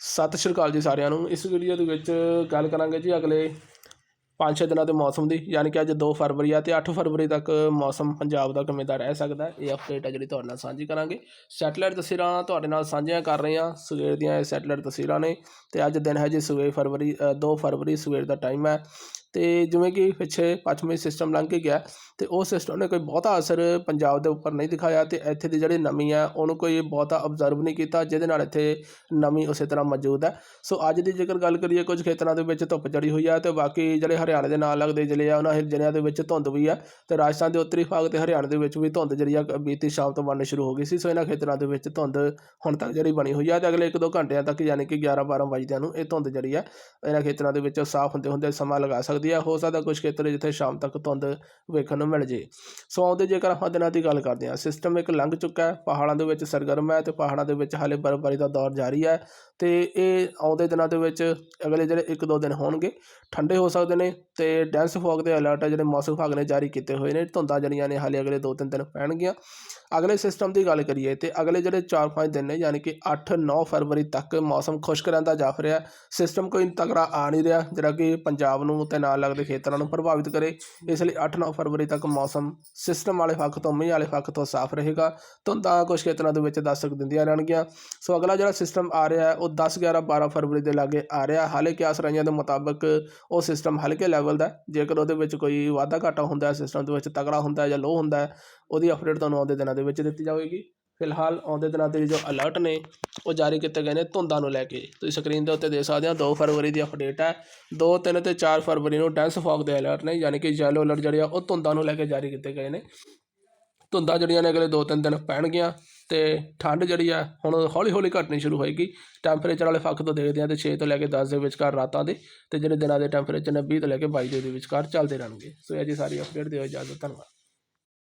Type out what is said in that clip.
ਸਤਿ ਸ਼੍ਰੀ ਅਕਾਲ ਜੀ ਸਾਰਿਆਂ ਨੂੰ। ਇਸ ਵੀਡੀਓ ਦੇ ਵਿੱਚ ਗੱਲ ਕਰਾਂਗੇ ਜੀ ਅਗਲੇ 5-6 ਦਿਨਾਂ ਦੇ ਮੌਸਮ ਦੀ ਯਾਨੀ ਕਿ ਅੱਜ 2 ਫਰਵਰੀ ਆ ਤੇ 8 ਫਰਵਰੀ ਤੱਕ ਮੌਸਮ ਪੰਜਾਬ ਦਾ ਕਿਵੇਂ ਦਾ ਰਹਿ ਸਕਦਾ ਹੈ। ਇਹ ਅਪਡੇਟ ਹੈ ਜਿਹੜੀ ਤੁਹਾਡੇ ਨਾਲ ਸਾਂਝੀ ਕਰਾਂਗੇ। ਸੈਟੇਲਾਈਟ ਤਸਵੀਰਾਂ ਤੁਹਾਡੇ ਨਾਲ ਸਾਂਝੀਆਂ ਕਰ ਰਹੇ ਹਾਂ। ਸਵੇਰ ਦੀਆਂ ਇਹ ਸੈਟਲਾਈਟ ਤਸਵੀਰਾਂ ਨੇ ਤੇ ਅੱਜ ਦਿਨ ਹੈ ਜੀ ਸਵੇਰ ਫਰਵਰੀ ਅ, 2 ਫਰਵਰੀ ਸਵੇਰ ਦਾ ਟਾਈਮ ਹੈ। ਅਤੇ ਜਿਵੇਂ ਕਿ ਪਿੱਛੇ ਪੱਛਮੀ ਸਿਸਟਮ ਲੰਘ ਕੇ ਗਿਆ ਅਤੇ ਉਹ ਸਿਸਟਮ ਨੇ ਕੋਈ ਬਹੁਤਾ ਅਸਰ ਪੰਜਾਬ ਦੇ ਉੱਪਰ ਨਹੀਂ ਦਿਖਾਇਆ ਅਤੇ ਇੱਥੇ ਦੀ ਜਿਹੜੀ ਨਮੀ ਹੈ ਉਹਨੂੰ ਕੋਈ ਬਹੁਤਾ ਅਬਜ਼ਰਵ ਨਹੀਂ ਕੀਤਾ, ਜਿਹਦੇ ਨਾਲ ਇੱਥੇ ਨਮੀ ਉਸੇ ਤਰ੍ਹਾਂ ਮੌਜੂਦ ਹੈ। ਸੋ ਅੱਜ ਦੀ ਜੇਕਰ ਗੱਲ ਕਰੀਏ, ਕੁਝ ਖੇਤਰਾਂ ਦੇ ਵਿੱਚ ਧੁੱਪ ਚੜੀ ਹੋਈ ਹੈ ਅਤੇ ਬਾਕੀ ਜਿਹੜੇ ਹਰਿਆਣੇ ਦੇ ਨਾਲ ਲੱਗਦੇ ਜ਼ਿਲ੍ਹੇ ਆ, ਉਹਨਾਂ ਜ਼ਿਲ੍ਹਿਆਂ ਦੇ ਵਿੱਚ ਧੁੰਦ ਵੀ ਆ ਅਤੇ ਰਾਜਸਥਾਨ ਦੇ ਉੱਤਰੀ ਭਾਗ ਤੇ ਹਰਿਆਣੇ ਦੇ ਵਿੱਚ ਵੀ ਧੁੰਦ ਜਿਹੜੀ ਆ, ਬੀਤੀ ਸ਼ਾਮ ਤੋਂ ਬਣਨੀ ਸ਼ੁਰੂ ਹੋ ਗਈ ਸੀ। ਸੋ ਇਹਨਾਂ ਖੇਤਰਾਂ ਦੇ ਵਿੱਚ ਧੁੰਦ ਹੁਣ ਤੱਕ ਜਿਹੜੀ ਬਣੀ ਹੋਈ ਆ ਤੇ ਅਗਲੇ 1-2 ਘੰਟਿਆਂ ਤੱਕ ਯਾਨੀ ਕਿ 11-12 ਵਜਦਿਆਂ ਨੂੰ ਇਹ ਧੁੰਦ ਜਿਹੜੀ ਆ, ਇਹਨਾਂ ਖੇਤਰਾਂ ਦੇ ਵਿੱਚ ਸਾਫ਼ ਹੁੰਦੇ ਹੁੰਦੇ ਸਮਾਂ ਲਗਾ ਸਕਦੀ ਆ ਹੋ ਸਕਦਾ ਕੁਝ ਖੇਤਰ ਜਿੱਥੇ ਸ਼ਾਮ ਤੱਕ ਧੁੰਦ ਵੇਖਣ ਨੂੰ ਮਿਲ ਜੇ। ਸੋ ਆਉਂਦੇ ਜੇਕਰ ਆਪਾਂ ਦਿਨਾਂ ਦੀ ਗੱਲ ਕਰਦੇ ਹਾਂ ਸਿਸਟਮ ਇੱਕ ਲੰਘ ਚੁੱਕਾ ਹੈ, ਪਹਾੜਾਂ ਦੇ ਵਿੱਚ ਸਰਗਰਮ ਹੈ ਤੇ ਪਹਾੜਾਂ ਦੇ ਵਿੱਚ ਹਾਲੇ ਬਰਫ਼ਬਾਰੀ ਦਾ ਦੌਰ ਜਾਰੀ ਹੈ ਤੇ ਇਹ ਆਉਂਦੇ ਦਿਨਾਂ ਦੇ ਵਿੱਚ ਅਗਲੇ ਜਿਹੜੇ ਇੱਕ ਦੋ ਦਿਨ ਹੋਣਗੇ, ਠੰਡੇ ਹੋ ਸਕਦੇ ਨੇ ਤੇ ਡੈਂਸ ਫੌਗ ਦੇ ਅਲਰਟ ਹੈ ਜਿਹੜੇ ਮੌਸਮ ਵਿਭਾਗ ਨੇ ਜਾਰੀ ਕੀਤੇ ਹੋਏ ਨੇ, ਧੁੰਦਾਂ ਜਿਹੜੀਆਂ ਨੇ ਹਾਲੇ ਅਗਲੇ ਦੋ ਤਿੰਨ ਦਿਨ ਪੈਣਗੀਆਂ। ਅਗਲੇ ਸਿਸਟਮ ਦੀ ਗੱਲ ਕਰੀਏ ਤੇ ਅਗਲੇ ਜਿਹੜੇ 4-5 ਦਿਨ ਨੇ ਯਾਨੀ ਕਿ 8-9 ਫਰਵਰੀ ਤੱਕ ਮੌਸਮ ਖੁਸ਼ਕ ਰਹਿੰਦਾ ਜਾਫ ਰਿਹਾ ਸਿਸਟਮ ਕੋਈ ਤਗੜਾ ਆ ਨਹੀਂ ਰਿਹਾ, ਜਿਹੜਾ ਕਿ ਪੰਜਾਬ ਨੂੰ ਤੇ ਨਾਲ ਲੱਗਦੇ ਖੇਤਰਾਂ ਨੂੰ ਪ੍ਰਭਾਵਿਤ ਕਰੇ। ਇਸ ਲਈ 8-9 ਫਰਵਰੀ ਤੱਕ ਮੌਸਮ ਸਿਸਟਮ ਵਾਲੇ ਪੱਖ ਤੋਂ, ਮੀਂਹ ਵਾਲੇ ਪੱਖ ਤੋਂ ਸਾਫ਼ ਰਹੇਗਾ। ਧੁੰਦਾਂ ਕੁਝ ਖੇਤਰਾਂ ਦੇ ਵਿੱਚ ਦਸਤਕ ਦਿੰਦੀਆਂ ਰਹਿਣਗੀਆਂ। ਸੋ ਅਗਲਾ ਜਿਹੜਾ ਸਿਸਟਮ ਆ ਰਿਹਾ ਹੈ, ਉਹ 10 11 12 ਫਰਵਰੀ ਦੇ ਲਾਗੇ ਆ ਰਿਹਾ। ਹਾਲੇ ਕਿਆਸ ਰਾਈਆਂ ਦੇ ਮੁਤਾਬਕ ਉਹ ਸਿਸਟਮ ਹਲਕੇ ਲੈਵਲ ਦਾ ਜੇਕਰ ਉਹਦੇ ਵਿੱਚ ਕੋਈ ਵਾਧਾ ਘਾਟਾ ਹੁੰਦਾ ਹੈ, ਸਿਸਟਮ ਦੇ ਵਿੱਚ ਤਗੜਾ ਹੁੰਦਾ ਹੈ ਜਾਂ ਲੋ ਹੁੰਦਾ ਹੈ, ਉਹਦੀ ਅਪਡੇਟ ਤੁਹਾਨੂੰ ਆਉਂਦੇ ਦਿਨਾਂ ਦੇ ਵਿੱਚ ਦਿੱਤੀ ਜਾਵੇਗੀ। ਫਿਲਹਾਲ ਆਉਂਦੇ ਦਿਨਾਂ ਦੇ ਜੋ ਅਲਰਟ ਨੇ, ਉਹ ਜਾਰੀ ਕੀਤੇ ਗਏ ਨੇ ਧੁੰਦਾਂ ਨੂੰ ਲੈ ਕੇ। ਤੁਸੀਂ ਸਕਰੀਨ ਦੇ ਉੱਤੇ ਦੇਖ ਸਕਦੇ ਹੋ 2 ਫਰਵਰੀ ਦੀ ਅਪਡੇਟ ਹੈ। 2 3 ਤੇ 4 ਫਰਵਰੀ ਨੂੰ ਡੈਂਸ ਫੌਗ ਦੇ ਅਲਰਟ ਨੇ, ਯਾਨੀ ਕਿ ਯੈਲੋ ਅਲਰਟ ਜਿਹੜੇ ਆ, ਉਹ ਧੁੰਦਾਂ ਨੂੰ ਲੈ ਕੇ ਜਾਰੀ ਕੀਤੇ ਗਏ ਨੇ। ਧੁੰਦਾਂ ਜਿਹੜੀਆਂ ਨੇ ਅਗਲੇ 2-3 ਦਿਨ ਪੈਣਗੀਆਂ ਤੇ ਠੰਡ ਜਿਹੜੀ ਆ, ਹੁਣ ਹੌਲੀ ਹੌਲੀ ਘਟਣੀ ਸ਼ੁਰੂ ਹੋਏਗੀ। ਟੈਂਪਰੇਚਰ ਵਾਲੇ ਫੱਕ ਤੋਂ ਦੇਖਦੇ ਹਾਂ ਤੇ 6 ਤੋਂ ਲੈ ਕੇ 10 ਦੇ ਵਿਚਕਾਰ ਰਾਤਾਂ ਦੇ, ਤੇ ਜਿਹੜੇ ਦਿਨਾਂ ਦੇ ਟੈਂਪਰੇਚਰ ਨੇ 20 ਤੋਂ ਲੈ ਕੇ 22 ਦੇ ਵਿਚਕਾਰ ਚੱਲਦੇ ਰਹਿਣਗੇ। ਸੋ ਇਹ ਜੀ ਸਾਰੀ ਅਪਡੇਟ ਦਿਓ ਇਜਾਜ਼ਤ, ਧੰਨਵਾਦ।